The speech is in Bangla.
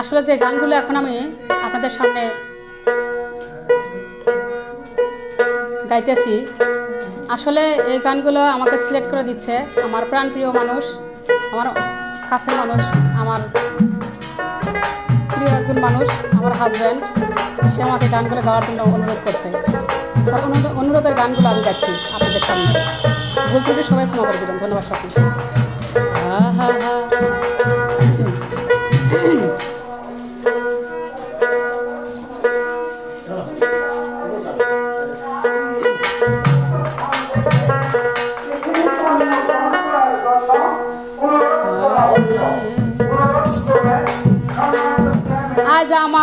আসলে যে গানগুলো এখন আমি আপনাদের সামনে গাইতেছি, আসলে এই গানগুলো আমাকে সিলেক্ট করে দিচ্ছে আমার প্রাণপ্রিয় মানুষ, আমার কাছের মানুষ, আমার প্রিয় একজন মানুষ, আমার হাজব্যান্ড সে আমাকে গানগুলো গাওয়ার জন্য অনুরোধ করছে। অনুরোধের গানগুলো আমি গাচ্ছি আপনাদের সামনে। ভুল ত্রুটি সবাই ক্ষমা করে দেবেন। ধন্যবাদ সকলকে আহা, হা আজ আমার